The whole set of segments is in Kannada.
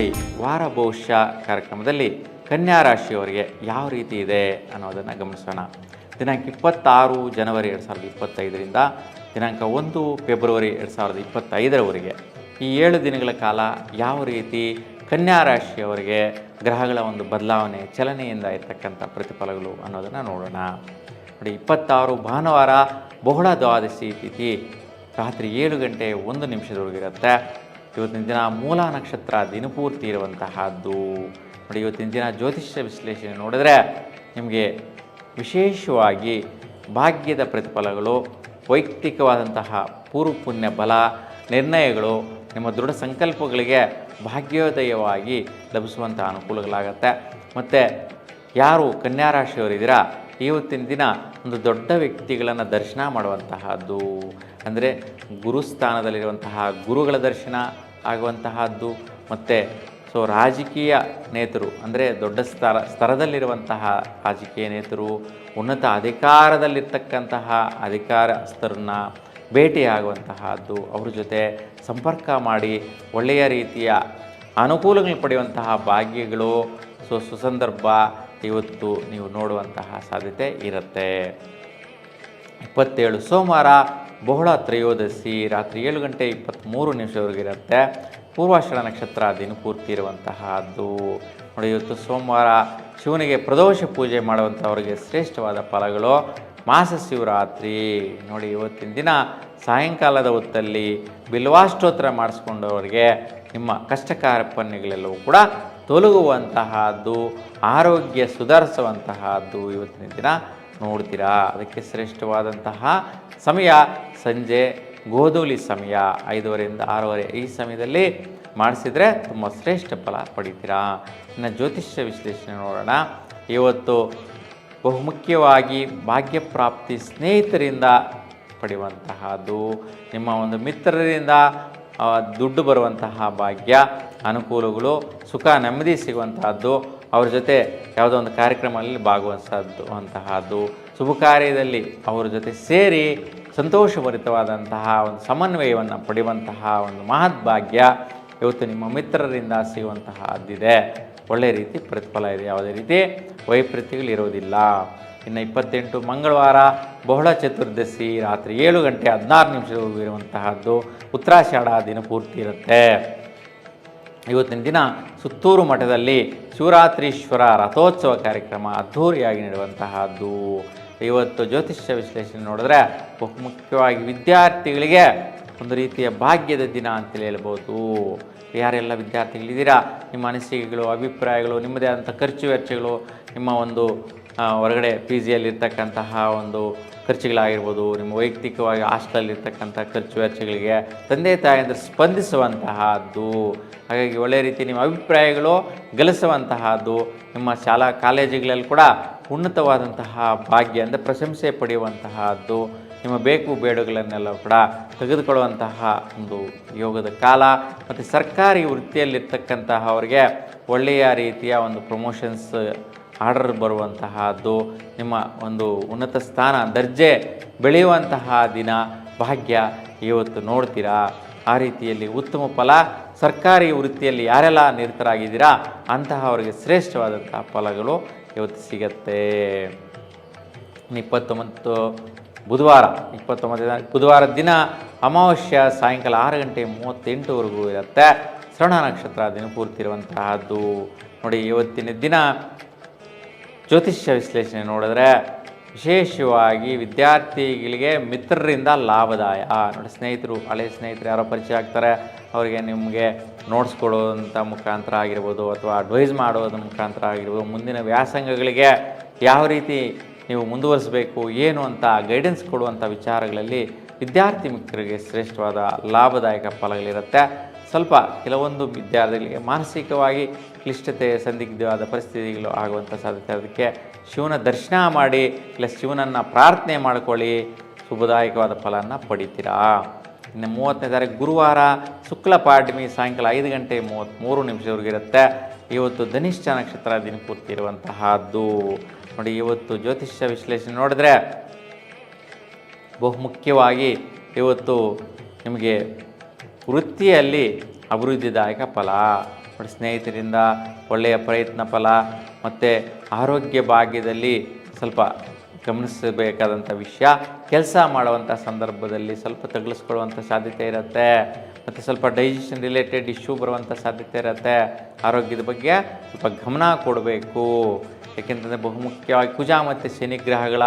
ನೋಡಿ ವಾರ ಬಹುಶಃ ಕಾರ್ಯಕ್ರಮದಲ್ಲಿ ಕನ್ಯಾ ರಾಶಿಯವರಿಗೆ ಯಾವ ರೀತಿ ಇದೆ ಅನ್ನೋದನ್ನು ಗಮನಿಸೋಣ. ದಿನಾಂಕ ಇಪ್ಪತ್ತಾರು ಜನವರಿ ಎರಡು ಸಾವಿರದ ಇಪ್ಪತ್ತೈದರಿಂದ ದಿನಾಂಕ ಒಂದು ಫೆಬ್ರವರಿ ಎರಡು ಸಾವಿರದ ಇಪ್ಪತ್ತೈದರವರೆಗೆ. ಈ ಏಳು ದಿನಗಳ ಕಾಲ ಯಾವ ರೀತಿ ಕನ್ಯಾ ರಾಶಿಯವರಿಗೆ ಗ್ರಹಗಳ ಒಂದು ಬದಲಾವಣೆ, ಚಲನೆಯಿಂದ ಇರ್ತಕ್ಕಂಥ ಪ್ರತಿಫಲಗಳು ಅನ್ನೋದನ್ನು ನೋಡೋಣ. ನೋಡಿ, ಇಪ್ಪತ್ತಾರು ಭಾನುವಾರ ಬಹುಳ ದ್ವಾದಶಿ ತಿಥಿ ರಾತ್ರಿ ಏಳು ಗಂಟೆ ಒಂದು ನಿಮಿಷದವರೆಗಿರುತ್ತೆ ಇವತ್ತಿನ ದಿನ ಮೂಲ ನಕ್ಷತ್ರ ದಿನಪೂರ್ತಿ ಇರುವಂತಹದ್ದು ನೋಡಿ, ಇವತ್ತಿನ ದಿನ ಜ್ಯೋತಿಷ್ಯ ವಿಶ್ಲೇಷಣೆ ನೋಡಿದ್ರೆ ನಿಮಗೆ ವಿಶೇಷವಾಗಿ ಭಾಗ್ಯದ ಪ್ರತಿಫಲಗಳು, ವೈಯಕ್ತಿಕವಾದಂತಹ ಪೂರ್ವ ಪುಣ್ಯ ಬಲ ನಿರ್ಣಯಗಳು ನಿಮ್ಮ ದೃಢ ಸಂಕಲ್ಪಗಳಿಗೆ ಭಾಗ್ಯೋದಯವಾಗಿ ಲಭಿಸುವಂತಹ ಅನುಕೂಲಗಳಾಗತ್ತೆ. ಮತ್ತು ಯಾರು ಕನ್ಯಾ ರಾಶಿಯವರಿದ್ದೀರಾ ಇವತ್ತಿನ ದಿನ ಒಂದು ದೊಡ್ಡ ವ್ಯಕ್ತಿಗಳನ್ನು ದರ್ಶನ ಮಾಡುವಂತಹದ್ದು. ಅಂದರೆ ಗುರುಸ್ಥಾನದಲ್ಲಿರುವಂತಹ ಗುರುಗಳ ದರ್ಶನ ಆಗುವಂತಹದ್ದು. ಮತ್ತು ಸೊ ರಾಜಕೀಯ ನೇತರು, ಅಂದರೆ ದೊಡ್ಡ ಸ್ತರ ಸ್ತರದಲ್ಲಿರುವಂತಹ ರಾಜಕೀಯ ನೇತರು, ಉನ್ನತ ಅಧಿಕಾರದಲ್ಲಿರ್ತಕ್ಕಂತಹ ಅಧಿಕಾರಸ್ಥರನ್ನ ಭೇಟಿಯಾಗುವಂತಹದ್ದು. ಅವ್ರ ಜೊತೆ ಸಂಪರ್ಕ ಮಾಡಿ ಒಳ್ಳೆಯ ರೀತಿಯ ಅನುಕೂಲಗಳು ಪಡೆಯುವಂತಹ ಭಾಗ್ಯಗಳು, ಸೊ ಸುಸಂದರ್ಭ ಇವತ್ತು ನೀವು ನೋಡುವಂತಹ ಸಾಧ್ಯತೆ ಇರುತ್ತೆ. ಇಪ್ಪತ್ತೇಳು ಸೋಮವಾರ ಬಹುಳ ತ್ರಯೋದಶಿ ರಾತ್ರಿ ಏಳು ಗಂಟೆ ಇಪ್ಪತ್ತ್ಮೂರು ನಿಮಿಷವರೆಗಿರುತ್ತೆ ಪೂರ್ವಾಷಾಢ ನಕ್ಷತ್ರ ದಿನಪೂರ್ತಿ ಇರುವಂತಹದ್ದು. ನೋಡಿ, ಇವತ್ತು ಸೋಮವಾರ ಶಿವನಿಗೆ ಪ್ರದೋಷ ಪೂಜೆ ಮಾಡುವಂಥವ್ರಿಗೆ ಶ್ರೇಷ್ಠವಾದ ಫಲಗಳು. ಮಾಸ ಶಿವರಾತ್ರಿ. ನೋಡಿ, ಇವತ್ತಿನ ದಿನ ಸಾಯಂಕಾಲದ ಹೊತ್ತಲ್ಲಿ ಬಿಲ್ವಾಷ್ಟೋತ್ರ ಮಾಡಿಸ್ಕೊಂಡವರಿಗೆ ನಿಮ್ಮ ಕಷ್ಟ ಕಾರ್ಪಣ್ಯಗಳೆಲ್ಲವೂ ಕೂಡ ತೊಲಗುವಂತಹದ್ದು. ಆರೋಗ್ಯ ಸುಧಾರಿಸುವಂತಹದ್ದು ಇವತ್ತಿನ ದಿನ. ನೋಡ್ತೀರಾ? ಅದಕ್ಕೆ ಶ್ರೇಷ್ಠವಾದಂತಹ ಸಮಯ ಸಂಜೆ ಗೋಧೂಲಿ ಸಮಯ. ಐದೂವರೆಯಿಂದ ಆರೂವರೆ ಈ ಸಮಯದಲ್ಲಿ ಮಾಡಿಸಿದರೆ ತುಂಬ ಶ್ರೇಷ್ಠ ಫಲ ಪಡಿತೀರಾ? ಇನ್ನು ಜ್ಯೋತಿಷ್ಯ ವಿಶ್ಲೇಷಣೆ ನೋಡೋಣ. ಇವತ್ತು ಬಹುಮುಖ್ಯವಾಗಿ ಭಾಗ್ಯಪ್ರಾಪ್ತಿ ಸ್ನೇಹಿತರಿಂದ ಪಡೆಯುವಂತಹದ್ದು, ನಿಮ್ಮ ಒಂದು ಮಿತ್ರರಿಂದ ದುಡ್ಡು ಬರುವಂತಹ ಭಾಗ್ಯ, ಅನುಕೂಲಗಳು, ಸುಖ, ನೆಮ್ಮದಿ ಸಿಗುವಂತಹದ್ದು ಅವ್ರ ಜೊತೆ ಯಾವುದೋ ಒಂದು ಕಾರ್ಯಕ್ರಮದಲ್ಲಿ ಭಾಗವಹಿಸದ್ದು ಅಂತಹದ್ದು ಶುಭ ಕಾರ್ಯದಲ್ಲಿ ಅವರ ಜೊತೆ ಸೇರಿ ಸಂತೋಷಭರಿತವಾದಂತಹ ಒಂದು ಸಮನ್ವಯವನ್ನು ಪಡೆಯುವಂತಹ ಒಂದು ಮಹದ್ಭಾಗ್ಯ ಇವತ್ತು ನಿಮ್ಮ ಮಿತ್ರರಿಂದ ಸಿಗುವಂತಹದ್ದಿದೆ. ಒಳ್ಳೆಯ ರೀತಿ ಪ್ರತಿಫಲ ಇದೆ. ಯಾವುದೇ ರೀತಿ ವೈಪರೀತ್ಯಗಳು ಇರೋದಿಲ್ಲ ಇನ್ನು ಇಪ್ಪತ್ತೆಂಟು ಮಂಗಳವಾರ ಬಹುಳ ಚತುರ್ದಶಿ ರಾತ್ರಿ ಏಳು ಗಂಟೆ ಹದಿನಾರು ನಿಮಿಷದವರೆಗೂ ಇರುವಂತಹದ್ದು. ಉತ್ತರಾಷಾಢ ದಿನ ಪೂರ್ತಿ ಇರುತ್ತೆ. ಇವತ್ತಿನ ದಿನ ಸುತ್ತೂರು ಮಠದಲ್ಲಿ ಶಿವರಾತ್ರೀಶ್ವರ ರಥೋತ್ಸವ ಕಾರ್ಯಕ್ರಮ ಅದ್ಧೂರಿಯಾಗಿ ನಡೆಯುವಂತಹದ್ದು. ಇವತ್ತು ಜ್ಯೋತಿಷ್ಯ ವಿಶ್ಲೇಷಣೆ ನೋಡಿದ್ರೆ ಬಹುಮುಖ್ಯವಾಗಿ ವಿದ್ಯಾರ್ಥಿಗಳಿಗೆ ಒಂದು ರೀತಿಯ ಭಾಗ್ಯದ ದಿನ ಅಂತೇಳಿ ಹೇಳ್ಬೋದು. ಯಾರೆಲ್ಲ ವಿದ್ಯಾರ್ಥಿಗಳಿದ್ದೀರಾ? ನಿಮ್ಮ ಅನಿಸಿಕೆಗಳು, ಅಭಿಪ್ರಾಯಗಳು, ನಿಮ್ಮದೇ ಆದಂಥ ಖರ್ಚು ವೆಚ್ಚಗಳು, ನಿಮ್ಮ ಒಂದು ಹೊರಗಡೆ ಪಿ ಜಿಯಲ್ಲಿರ್ತಕ್ಕಂತಹ ಒಂದು ಖರ್ಚುಗಳಾಗಿರ್ಬೋದು, ನಿಮ್ಮ ವೈಯಕ್ತಿಕವಾಗಿ ಹಾಸ್ಟೆಲಲ್ಲಿರ್ತಕ್ಕಂಥ ಖರ್ಚು ವೆಚ್ಚಗಳಿಗೆ ತಂದೆ ತಾಯಿಯಿಂದ ಸ್ಪಂದಿಸುವಂತಹದ್ದು. ಹಾಗಾಗಿ ಒಳ್ಳೆಯ ರೀತಿ ನಿಮ್ಮ ಅಭಿಪ್ರಾಯಗಳು ಗಳಿಸುವಂತಹದ್ದು, ನಿಮ್ಮ ಶಾಲಾ ಕಾಲೇಜುಗಳಲ್ಲಿ ಕೂಡ ಉನ್ನತವಾದಂತಹ ಭಾಗ್ಯ ಅಂದರೆ ಪ್ರಶಂಸೆ ಪಡೆಯುವಂತಹದ್ದು, ನಿಮ್ಮ ಬೇಕು ಬೇಡುಗಳನ್ನೆಲ್ಲ ಕೂಡ ತೆಗೆದುಕೊಳ್ಳುವಂತಹ ಒಂದು ಯೋಗದ ಕಾಲ ಮತ್ತು ಸರ್ಕಾರಿ ವೃತ್ತಿಯಲ್ಲಿರ್ತಕ್ಕಂತಹ ಅವರಿಗೆ ಒಳ್ಳೆಯ ರೀತಿಯ ಒಂದು ಪ್ರಮೋಷನ್ಸ್ ಆರ್ಡರ್ ಬರುವಂತಹದ್ದು, ನಿಮ್ಮ ಒಂದು ಉನ್ನತ ಸ್ಥಾನ, ದರ್ಜೆ ಬೆಳೆಯುವಂತಹ ದಿನ, ಭಾಗ್ಯ ಇವತ್ತು ನೋಡ್ತೀರಾ? ಆ ರೀತಿಯಲ್ಲಿ ಉತ್ತಮ ಫಲ ಸರ್ಕಾರಿ ವೃತ್ತಿಯಲ್ಲಿ ಯಾರೆಲ್ಲ ನಿರತರಾಗಿದ್ದೀರಾ? ಅಂತಹವರಿಗೆ ಶ್ರೇಷ್ಠವಾದಂತಹ ಫಲಗಳು ಇವತ್ತು ಸಿಗತ್ತೆ. ಇಪ್ಪತ್ತೊಂಬತ್ತು ಬುಧವಾರ, ಇಪ್ಪತ್ತೊಂಬತ್ತನೇ ಬುಧವಾರ ದಿನ ಅಮಾವಾಸ್ಯ ಸಾಯಂಕಾಲ ಆರು ಗಂಟೆ ಮೂವತ್ತೆಂಟುವರೆಗೂ ಇರುತ್ತೆ. ಶ್ರವಣ ನಕ್ಷತ್ರ ದಿನಪೂರ್ತಿ ಇರುವಂತಹದ್ದು ನೋಡಿ, ಇವತ್ತಿನ ದಿನ ಜ್ಯೋತಿಷ್ಯ ವಿಶ್ಲೇಷಣೆ ನೋಡಿದ್ರೆ ವಿಶೇಷವಾಗಿ ವಿದ್ಯಾರ್ಥಿಗಳಿಗೆ ಮಿತ್ರರಿಂದ ಲಾಭದಾಯ. ನೋಡಿ ಸ್ನೇಹಿತರು, ಹಳೆ ಸ್ನೇಹಿತರು ಯಾರೋ ಪರಿಚಯ ಆಗ್ತಾರೆ, ಅವರಿಗೆ ನಿಮಗೆ ನೋಟ್ಸ್ ಮುಖಾಂತರ ಆಗಿರ್ಬೋದು ಅಥವಾ ಅಡ್ವೈಸ್ ಮಾಡೋದ್ರ ಮುಖಾಂತರ ಆಗಿರ್ಬೋದು, ಮುಂದಿನ ವ್ಯಾಸಂಗಗಳಿಗೆ ಯಾವ ರೀತಿ ನೀವು ಮುಂದುವರಿಸಬೇಕು, ಏನು ಅಂತ ಗೈಡೆನ್ಸ್ ಕೊಡುವಂಥ ವಿಚಾರಗಳಲ್ಲಿ ವಿದ್ಯಾರ್ಥಿ ಮಿತ್ರರಿಗೆ ಶ್ರೇಷ್ಠವಾದ ಲಾಭದಾಯಕ ಫಲಗಳಿರುತ್ತೆ. ಸ್ವಲ್ಪ ಕೆಲವೊಂದು ವಿದ್ಯಾರ್ಥಿಗಳಿಗೆ ಮಾನಸಿಕವಾಗಿ ಕ್ಲಿಷ್ಟತೆ, ಸಂದಿಗ್ಧವಾದ ಪರಿಸ್ಥಿತಿಗಳು ಆಗುವಂಥ ಸಾಧ್ಯತೆ. ಅದಕ್ಕೆ ಶಿವನ ದರ್ಶನ ಮಾಡಿ ಇಲ್ಲ ಶಿವನನ್ನು ಪ್ರಾರ್ಥನೆ ಮಾಡ್ಕೊಳ್ಳಿ. ಶುಭದಾಯಕವಾದ ಫಲವನ್ನು ಪಡಿತೀರಾ? ಇನ್ನು ಮೂವತ್ತನೇ ತಾರೀಕು ಗುರುವಾರ ಶುಕ್ಲ ಪಾಡ್ಯಮಿ ಸಾಯಂಕಾಲ ಐದು ಗಂಟೆ ಮೂವತ್ತ್ಮೂರು ಮೂರು ಇರುತ್ತೆ. ಇವತ್ತು ಧನಿಷ್ಠ ನಕ್ಷತ್ರ ದಿನಪೂರ್ತಿ ಇರುವಂತಹದ್ದು. ನೋಡಿ, ಇವತ್ತು ಜ್ಯೋತಿಷ್ಯ ವಿಶ್ಲೇಷಣೆ ನೋಡಿದ್ರೆ ಬಹುಮುಖ್ಯವಾಗಿ ಇವತ್ತು ನಿಮಗೆ ವೃತ್ತಿಯಲ್ಲಿ ಅಭಿವೃದ್ಧಿದಾಯಕ ಫಲ ಮತ್ತು ಸ್ನೇಹಿತರಿಂದ ಒಳ್ಳೆಯ ಪ್ರಯತ್ನ ಫಲ, ಮತ್ತು ಆರೋಗ್ಯ ಭಾಗ್ಯದಲ್ಲಿ ಸ್ವಲ್ಪ ಗಮನಿಸಬೇಕಾದಂಥ ವಿಷಯ. ಕೆಲಸ ಮಾಡುವಂಥ ಸಂದರ್ಭದಲ್ಲಿ ಸ್ವಲ್ಪ ತಗಲಿಸ್ಕೊಳ್ಳುವಂಥ ಸಾಧ್ಯತೆ ಇರುತ್ತೆ. ಮತ್ತು ಸ್ವಲ್ಪ ಡೈಜೆಷನ್ ರಿಲೇಟೆಡ್ ಇಶ್ಯೂ ಬರುವಂಥ ಸಾಧ್ಯತೆ ಇರುತ್ತೆ. ಆರೋಗ್ಯದ ಬಗ್ಗೆ ಸ್ವಲ್ಪ ಗಮನ ಕೊಡಬೇಕು. ಏಕೆಂತಂದರೆ ಬಹುಮುಖ್ಯವಾಗಿ ಕುಜ ಮತ್ತು ಶನಿ ಗ್ರಹಗಳ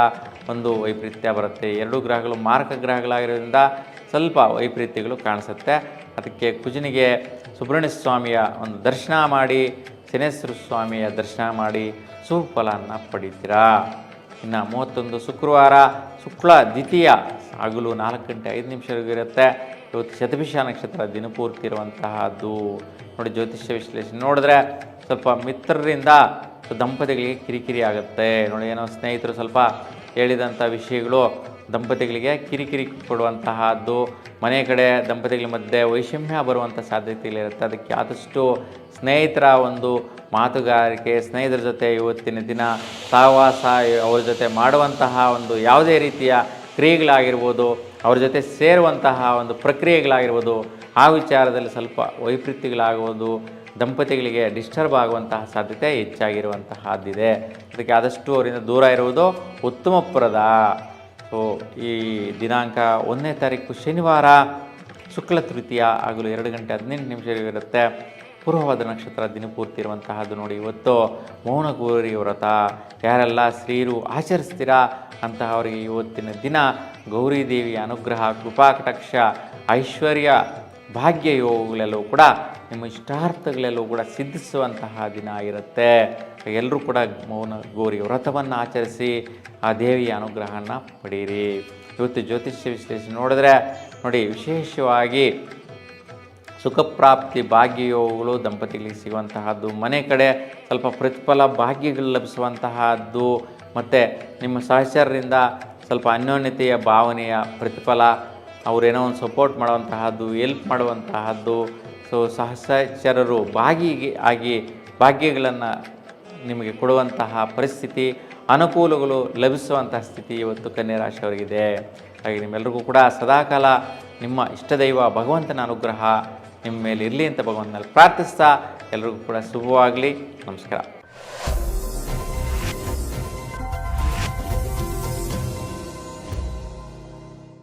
ಒಂದು ವೈಪರೀತ್ಯ ಬರುತ್ತೆ. ಎರಡೂ ಗ್ರಹಗಳು ಮಾರಕ ಗ್ರಹಗಳಾಗಿರೋದ್ರಿಂದ ಸ್ವಲ್ಪ ವೈಪರೀತ್ಯಗಳು ಕಾಣಿಸುತ್ತೆ. ಅದಕ್ಕೆ ಕುಜನಿಗೆ ಸುಬ್ರಹ್ಮಣ್ಯ ಸ್ವಾಮಿಯ ಒಂದು ದರ್ಶನ ಮಾಡಿ ಶನೇಶ್ವರ ಸ್ವಾಮಿಯ ದರ್ಶನ ಮಾಡಿ ಸುಫಲವನ್ನು ಪಡಿತೀರಾ? ಇನ್ನು ಮೂವತ್ತೊಂದು ಶುಕ್ರವಾರ ಶುಕ್ಲ ದ್ವಿತೀಯ ಹಗಲು ನಾಲ್ಕು ಗಂಟೆ ಐದು ನಿಮಿಷವಿರುತ್ತೆ ಇವತ್ತು ಶತಭಿಷ ನಕ್ಷತ್ರ ದಿನಪೂರ್ತಿ ಇರುವಂತಹದ್ದು. ನೋಡಿ ಜ್ಯೋತಿಷ್ಯ ವಿಶ್ಲೇಷಣೆ ನೋಡಿದ್ರೆ ಸ್ವಲ್ಪ ಮಿತ್ರರಿಂದ ದಂಪತಿಗಳಿಗೆ ಕಿರಿಕಿರಿ ಆಗುತ್ತೆ. ನೋಡಿ ಏನೋ ಸ್ನೇಹಿತರು ಸ್ವಲ್ಪ ಹೇಳಿದಂಥ ವಿಷಯಗಳು ದಂಪತಿಗಳಿಗೆ ಕಿರಿಕಿರಿ ಕೊಡುವಂತಹದ್ದು. ಮನೆ ಕಡೆ ದಂಪತಿಗಳ ಮಧ್ಯೆ ವೈಷಮ್ಯ ಬರುವಂಥ ಸಾಧ್ಯತೆಗಳಿರುತ್ತೆ. ಅದಕ್ಕೆ ಆದಷ್ಟು ಸ್ನೇಹಿತರ ಒಂದು ಮಾತುಗಾರಿಕೆ, ಸ್ನೇಹಿತರ ಜೊತೆ ಇವತ್ತಿನ ದಿನ ಸಹವಾಸ, ಅವ್ರ ಜೊತೆ ಮಾಡುವಂತಹ ಒಂದು ಯಾವುದೇ ರೀತಿಯ ಕ್ರಿಯೆಗಳಾಗಿರ್ಬೋದು, ಅವ್ರ ಜೊತೆ ಸೇರುವಂತಹ ಒಂದು ಪ್ರಕ್ರಿಯೆಗಳಾಗಿರ್ಬೋದು, ಆ ವಿಚಾರದಲ್ಲಿ ಸ್ವಲ್ಪ ವೈಪರೀತ್ಯಗಳಾಗುವುದು. ದಂಪತಿಗಳಿಗೆ ಡಿಸ್ಟರ್ಬ್ ಆಗುವಂತಹ ಸಾಧ್ಯತೆ ಹೆಚ್ಚಾಗಿರುವಂತಹದ್ದಿದೆ. ಅದಕ್ಕೆ ಆದಷ್ಟು ಅವರಿಂದ ದೂರ ಇರುವುದು ಉತ್ತಮಪುರದ. ಸೊ ಈ ದಿನಾಂಕ ಒಂದನೇ ತಾರೀಕು ಶನಿವಾರ, ಶುಕ್ಲ ತೃತೀಯ ಆಗಲು ಎರಡು ಗಂಟೆ ಹದಿನೆಂಟು ನಿಮಿಷಗಳಿರುತ್ತೆ ಪೂರ್ವವಾದ ನಕ್ಷತ್ರ ದಿನಪೂರ್ತಿ ಇರುವಂತಹದ್ದು ನೋಡಿ ಇವತ್ತು. ಮೌನಗೌರಿ ವ್ರತ. ಯಾರೆಲ್ಲ ಸ್ತ್ರೀಯರು ಆಚರಿಸ್ತೀರಾ ಅಂತಹವರಿಗೆ ಇವತ್ತಿನ ದಿನ ಗೌರಿ ದೇವಿಯ ಅನುಗ್ರಹ ಕೃಪಾ ಕಟಾಕ್ಷ ಐಶ್ವರ್ಯ ಭಾಗ್ಯ ಯೋಗಗಳೆಲ್ಲವೂ ಕೂಡ ನಿಮ್ಮ ಇಷ್ಟಾರ್ಥಗಳೆಲ್ಲವೂ ಕೂಡ ಸಿದ್ಧಿಸುವಂತಹ ದಿನ ಇರುತ್ತೆ. ಎಲ್ಲರೂ ಕೂಡ ಮೌನ ಗೌರಿ ವ್ರತವನ್ನು ಆಚರಿಸಿ ಆ ದೇವಿಯ ಅನುಗ್ರಹವನ್ನು ಪಡೀರಿ. ಇವತ್ತು ಜ್ಯೋತಿಷ್ಯ ವಿಶ್ಲೇಷಣೆ ನೋಡಿದ್ರೆ ನೋಡಿ, ವಿಶೇಷವಾಗಿ ಸುಖಪ್ರಾಪ್ತಿ, ಭಾಗ್ಯಯೋಗಗಳು ದಂಪತಿಗಳಿಗೆ ಸಿಗುವಂತಹದ್ದು, ಮನೆ ಕಡೆ ಸ್ವಲ್ಪ ಪ್ರತಿಫಲ ಭಾಗ್ಯಗಳು ಲಭಿಸುವಂತಹದ್ದು, ಮತ್ತು ನಿಮ್ಮ ಸಹಚರರಿಂದ ಸ್ವಲ್ಪ ಅನ್ಯೋನ್ಯತೆಯ ಭಾವನೆಯ ಪ್ರತಿಫಲ ಅವರೇನೋ ಒಂದು ಸಪೋರ್ಟ್ ಮಾಡುವಂತಹದ್ದು ಎಲ್ಪ್ ಮಾಡುವಂತಹದ್ದು. ಸೊ ಸಹಸಚರರು ಭಾಗಿಗೆ ಆಗಿ ಭಾಗ್ಯಗಳನ್ನು ನಿಮಗೆ ಕೊಡುವಂತಹ ಪರಿಸ್ಥಿತಿ, ಅನುಕೂಲಗಳು ಲಭಿಸುವಂತಹ ಸ್ಥಿತಿ ಇವತ್ತು ಕನ್ಯಾ ರಾಶಿಯವರಿಗಿದೆ. ಹಾಗೆ ನಿಮ್ಮೆಲ್ಲರಿಗೂ ಕೂಡ ಸದಾಕಾಲ ನಿಮ್ಮ ಇಷ್ಟದೈವ ಭಗವಂತನ ಅನುಗ್ರಹ ನಿಮ್ಮ ಮೇಲೆ ಇರಲಿ ಅಂತ ಭಗವಂತನಲ್ಲಿ ಪ್ರಾರ್ಥಿಸ್ತಾ ಎಲ್ಲರಿಗೂ ಕೂಡ ಶುಭವಾಗಲಿ. ನಮಸ್ಕಾರ.